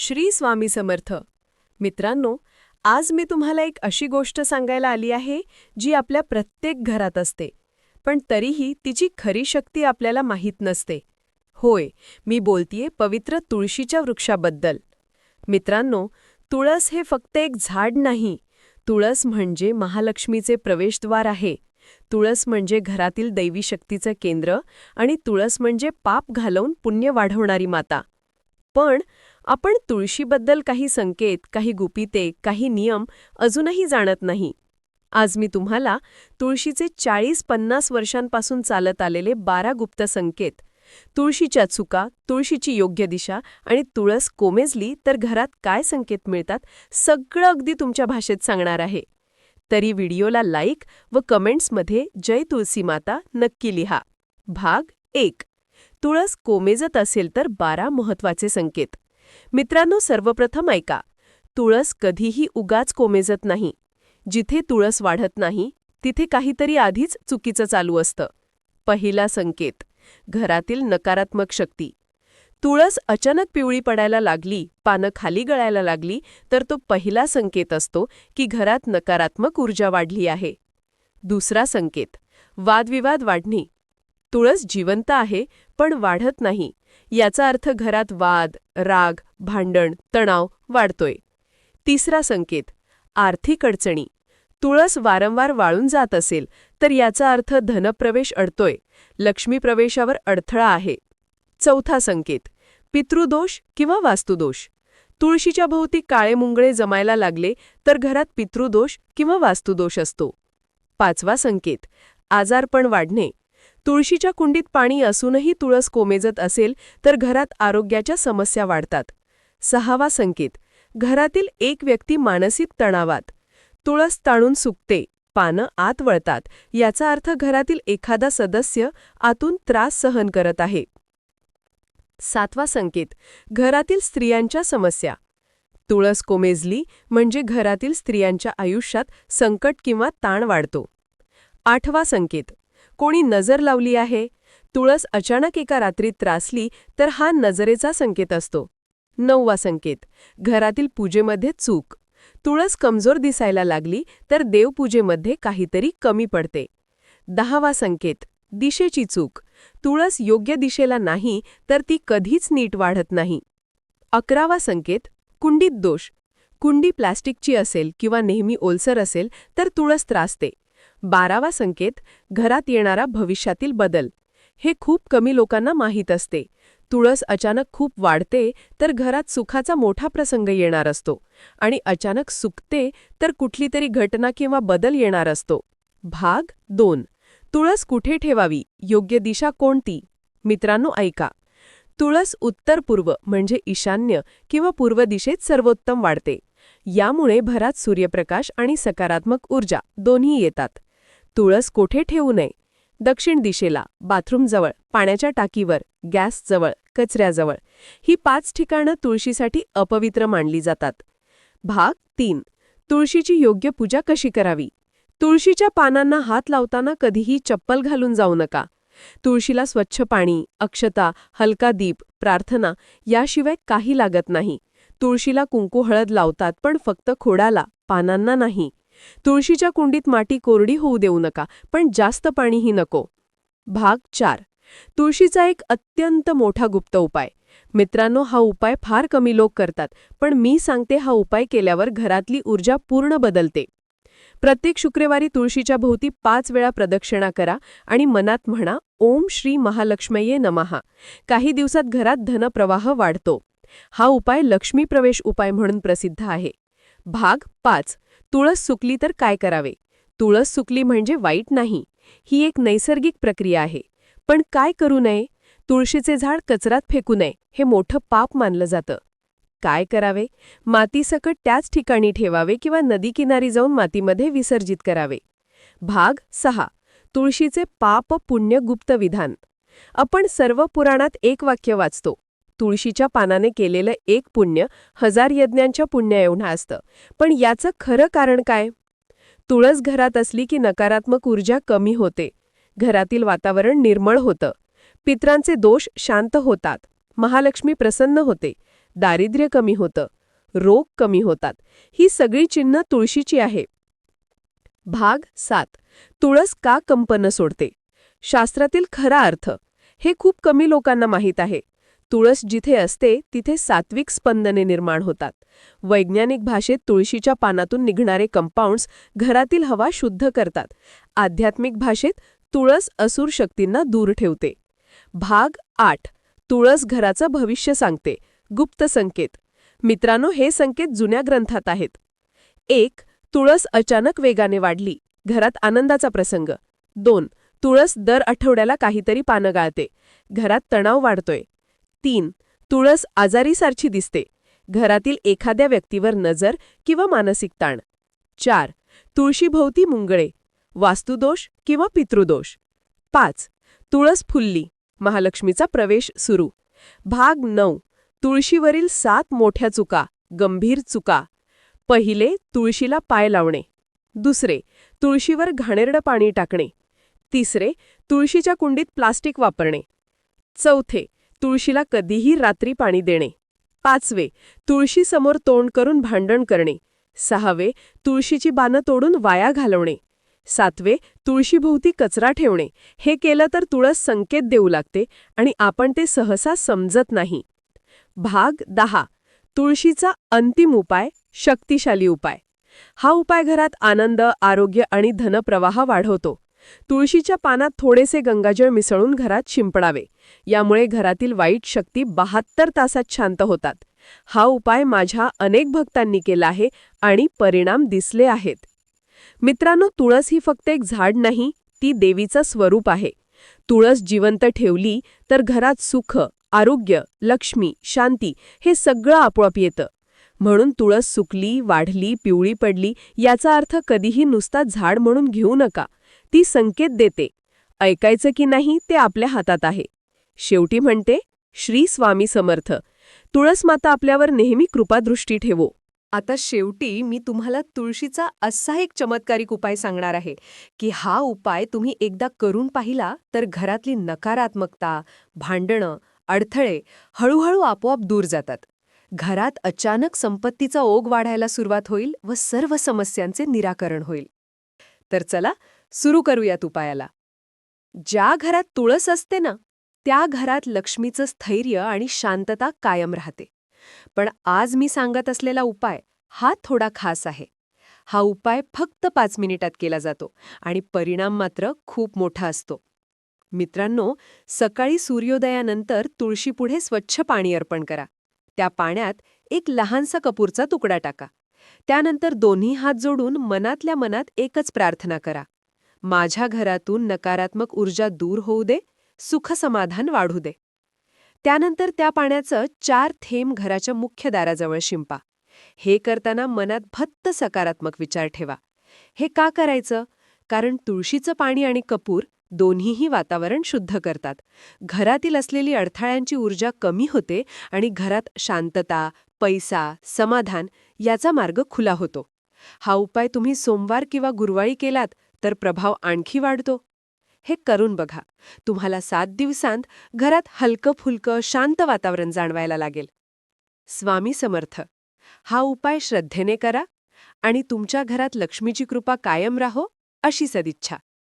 श्री स्वामी समर्थ. मित्रांनो आज मी तुम्हाला एक अशी गोष्ट सांगायला आली आहे जी आपल्या प्रत्येक घरात असते. पण तरीही तिची खरी शक्ती आपल्याला माहीत नसते. होय मी बोलतीये पवित्र तुळशीच्या वृक्षाबद्दल. मित्रांनो तुळस हे फक्त एक झाड नाही. तुळस म्हणजे महालक्ष्मीचे प्रवेशद्वार आहे. तुळस म्हणजे घरातील दैवी शक्तीचं केंद्र आणि तुळस म्हणजे पाप घालवून पुण्य वाढवणारी माता. पण आपण तुळशीबद्दल काही संकेत काही गुपिते काही नियम अजूनही जाणत नाही. आज मी तुम्हाला तुळशीचे चाळीस पन्नास वर्षांपासून चालत आलेले बारा गुप्त संकेत तुळशीच्या चुका तुळशीची योग्य दिशा आणि तुळस कोमेजली तर घरात काय संकेत मिळतात सगळं अगदी तुमच्या भाषेत सांगणार आहे. तरी व्हिडिओला लाईक व कमेंट्समध्ये जय तुळसी माता नक्की लिहा. भाग एक. तुळस कोमेजत असेल तर बारा महत्त्वाचे संकेत. मित्रांनो सर्वप्रथम ऐका. तुळस कधीही उगाच कोमेजत नाही. जिथे तुळस वाढत नाही तिथे काहीतरी आधीच चुकीचं चालू असतं. पहिला संकेत घरातील नकारात्मक शक्ती. तुळस अचानक पिवळी पडायला लागली पानं खाली गळायला लागली तर तो पहिला संकेत असतो की घरात नकारात्मक ऊर्जा वाढली आहे. दुसरा संकेत वादविवाद वाढणे. तुळस जिवंत आहे पण वाढत नाही. याचा अर्थ घरात वाद राग भांडण तणाव वाढतोय. तिसरा संकेत आर्थिक अडचणी. तुळस वारंवार वाळून जात असेल तर याचा अर्थ धनप्रवेश अडतोय. लक्ष्मी प्रवेशावर अडथळा आहे. चौथा संकेत पितृदोष किंवा वास्तुदोष. तुळशीच्या भोवती काळे मुंगळे जमायला लागले तर घरात पितृदोष किंवा वास्तुदोष असतो. पाचवा संकेत आजारपण वाढणे. तुळशीच्या कुंडीत पाणी असूनही तुळस कोमेजत असेल तर घरात आरोग्याच्या समस्या वाढतात. सहावा संकेत. घरातील एक व्यक्ती मानसिक तणावात. तुळस ताणून सुकते पानं आत वळतात याचा अर्थ घरातील एखादा सदस्य आतून त्रास सहन करत आहे. सातवा संकेत. घरातील स्त्रियांच्या समस्या. तुळस कोमेजली म्हणजे घरातील स्त्रियांच्या आयुष्यात संकट किंवा ताण वाढतो. आठवा संकेत. कोणी नजर लावली आहे? तुळस अचानक एका रात्रीत त्रासली तर हा नजरेचा संकेत असतो. नववा संकेत घरातील पूजेमध्ये चूक. तुळस कमजोर दिसायला लागली तर देवपूजेमध्ये काहीतरी कमी पडते. दहावा संकेत दिशेची चूक. तुळस योग्य दिशेला नाही तर ती कधीच नीट वाढत नाही. अकरावा संकेत कुंडीत दोष. कुंडी प्लास्टिकची असेल किंवा नेहमी ओलसर असेल तर तुळस त्रासते. बारावा संकेत घरात येणारा भविष्यातील बदल. हे खूप कमी लोकांना माहीत असते. तुळस अचानक खूप वाढते तर घरात सुखाचा मोठा प्रसंग येणार असतो. आणि अचानक सुकते तर कुठली तरी घटना किंवा बदल येणार असतो. भाग दोन. तुळस कुठे ठेवावी? योग्य दिशा कोणती? मित्रांनो ऐका. तुळस उत्तर पूर्व म्हणजे ईशान्य किंवा पूर्व दिशेत सर्वोत्तम वाढते. यामुळे भरात सूर्यप्रकाश आणि सकारात्मक ऊर्जा दोन्ही येतात. तुळस कोठे ठेवू नये? दक्षिण दिशेला बाथरूमजवळ पाण्याच्या टाकीवर गॅसजवळ कचऱ्याजवळ. ही पाच ठिकाणं तुळशीसाठी अपवित्र मानली जातात. भाग तीन. तुळशीची योग्य पूजा कशी करावी? तुळशीच्या पानांना हात लावताना कधीही चप्पल घालून जाऊ नका. तुळशीला स्वच्छ पाणी अक्षता हलका दीप प्रार्थना याशिवाय काही लागत नाही. तुळशीला कुंकू हळद लावतात पण फक्त खोडाला पानांना नाही. तुळशीच्या कुंडीत माती कोरडी होऊ देऊ नका पण जास्त पाणीही नको. भाग चार. तुळशीचा एक अत्यंत मोठा गुप्त उपाय. मित्रांनो हा उपाय फार कमी लोक करतात पण मी सांगते हा उपाय केल्यावर घरातली ऊर्जा पूर्ण बदलते. प्रत्येक शुक्रवारी तुळशीच्या भोवती पाच वेळा प्रदक्षिणा करा आणि मनात म्हणा ओम श्री महालक्ष्मये नमहा काही दिवसात घरात धनप्रवाह वाढतो. हा उपाय लक्ष्मी प्रवेश उपाय म्हणून प्रसिद्ध आहे. भाग पाच. तुळस सुकली तर काय करावे? तुळस सुकली म्हणजे वाईट नाही. ही एक नैसर्गिक प्रक्रिया आहे. पण काय करू नये? तुळशीचे झाड कचरात फेकू नये हे मोठं पाप मानलं जातं. काय करावे? मातीसकट त्याच ठिकाणी ठेवावे किंवा नदीकिनारी जाऊन मातीमध्ये विसर्जित करावे? भाग सहा. तुळशीचे पाप पुण्य गुप्त विधान. आपण सर्व पुराणात एक वाक्य वाचतो. तुळशीच्या पानाने केलेलं एक पुण्य हजार यज्ञांच्या पुण्य एवढं असतं. पण याचं खरं कारण काय? तुळस घरात असली की नकारात्मक ऊर्जा कमी होते. घरातील वातावरण निर्मळ होतं. पित्रांचे दोष शांत होतात. महालक्ष्मी प्रसन्न होते. दारिद्र्य कमी होतं. रोग कमी होतात. ही सगळी चिन्ह तुळशीची आहे. भाग सात. तुळस का कंपन सोडते? शास्त्रातील खरा अर्थ. हे खूप कमी लोकांना माहीत आहे. तुळस जिथे असते तिथे सात्विक स्पंदने निर्माण होतात. वैज्ञानिक भाषेत तुळशीच्या पानातून निघणारे कंपाऊंड्स घरातील हवा शुद्ध करतात. आध्यात्मिक भाषेत तुळस असुर शक्तींना दूर ठेवते. भाग आठ. तुळस घराचं भविष्य सांगते. गुप्त संकेत. मित्रांनो हे संकेत जुन्या ग्रंथात आहेत. एक. तुळस अचानक वेगाने वाढली. घरात आनंदाचा प्रसंग. दोन. तुळस दर आठवड्याला काहीतरी पानं गाळते. घरात तणाव वाढतोय. तीन. तुळस आजारीसारखी दिसते. घरातील एखाद्या व्यक्तीवर नजर किंवा मानसिक ताण. चार. तुळशीभोवती मुंगळे. वास्तुदोष किंवा पितृदोष. पाच. तुळस फुल्ली. महालक्ष्मीचा प्रवेश सुरू. भाग नऊ. तुळशीवरील सात मोठ्या चुका. गंभीर चुका. पहिले तुळशीला पाय लावणे. दुसरे तुळशीवर घाणेरडं पाणी टाकणे. तिसरे तुळशीच्या कुंडीत प्लास्टिक वापरणे. चौथे तुळशीला कधीही रात्री पाणी देणे. पाचवे तुळशीसमोर तोंड करून भांडण करणे. सहावे तुळशीची बानं तोडून वाया घालवणे. सातवे तुळशीभोवती कचरा ठेवणे. हे केलं तर तुळस संकेत देऊ लागते आणि आपण ते सहसा समजत नाही. भाग दहा तुळशीचा अंतिम उपाय शक्तिशाली उपाय. हा उपाय घरात आनंद आरोग्य आणि धनप्रवाह वाढवतो. तुळशीच्या पानात थोडेसे गंगाजळ मिसळून घरात शिंपडावे. यामुळे घरातील वाईट शक्ती बहात्तर तासात शांत होतात. हा उपाय माझ्या अनेक भक्तांनी केला आहे आणि परिणाम दिसले आहेत. मित्रांनो तुळस ही फक्त एक झाड नाही ती देवीचं स्वरूप आहे. तुळस जिवंत ठेवली तर घरात सुख आरोग्य लक्ष्मी शांती हे सगळं आपोआप येतं. म्हणून तुळस सुकली वाढली पिवळी पडली याचा अर्थ कधीही नुसता झाड म्हणून घेऊ नका. ती संकेत देते. ऐकायचं की नाही ते आपल्या हातात आहे. शेवटी म्हणते श्री स्वामी समर्थ तुळस माता आपल्यावर नेहमी कृपादृष्टी ठेवो. आता शेवटी मी तुम्हाला तुळशीचा असा एक चमत्कारिक उपाय सांगणार आहे की हा उपाय तुम्ही एकदा करून पाहिला तर घरातली नकारात्मकता भांडणं अडथळे हळूहळू आपोआप दूर जातात. घरात अचानक संपत्तीचा ओघ वाढायला सुरुवात होईल व सर्व समस्यांचे निराकरण होईल. तर चला सुरू करूयात उपायाला. ज्या घरात तुळस असते ना त्या घरात लक्ष्मीचं स्थैर्य आणि शांतता कायम राहते. पण आज मी सांगत असलेला उपाय हा थोडा खास आहे. हा उपाय फक्त पाच मिनिटात केला जातो आणि परिणाम मात्र खूप मोठा असतो. मित्रांनो सकाळी सूर्योदयानंतर तुळशीपुढे स्वच्छ पाणी अर्पण करा. त्या पाण्यात एक लहानसा कपूरचा तुकडा टाका. त्यानंतर दोन्ही हात जोडून मनातल्या मनात एकच प्रार्थना करा. माझ्या घरातून नकारात्मक ऊर्जा दूर होऊ दे सुखसमाधान वाढू दे. त्यानंतर त्या पाण्याचं चार थेंब घराच्या मुख्य दाराजवळ शिंपा. हे करताना मनात भत्त सकारात्मक विचार ठेवा. हे का करायचं? कारण तुळशीचं पाणी आणि कपूर दोन्हीही वातावरण शुद्ध करतात. घरातील असलेली अडथळ्यांची ऊर्जा कमी होते आणि घरात शांतता पैसा समाधान याचा मार्ग खुला होतो. हा उपाय तुम्ही सोमवार किंवा गुरुवारी केलात तर प्रभाव आणखी वाढतो. हे करून बघा. तुम्हाला सात दिवसांत घरात हलकं फुलकं शांत वातावरण जाणवायला लागेल. स्वामी समर्थ. हा उपाय श्रद्धेने करा आणि तुमच्या घरात लक्ष्मीची कृपा कायम राहो अशी सदिच्छा.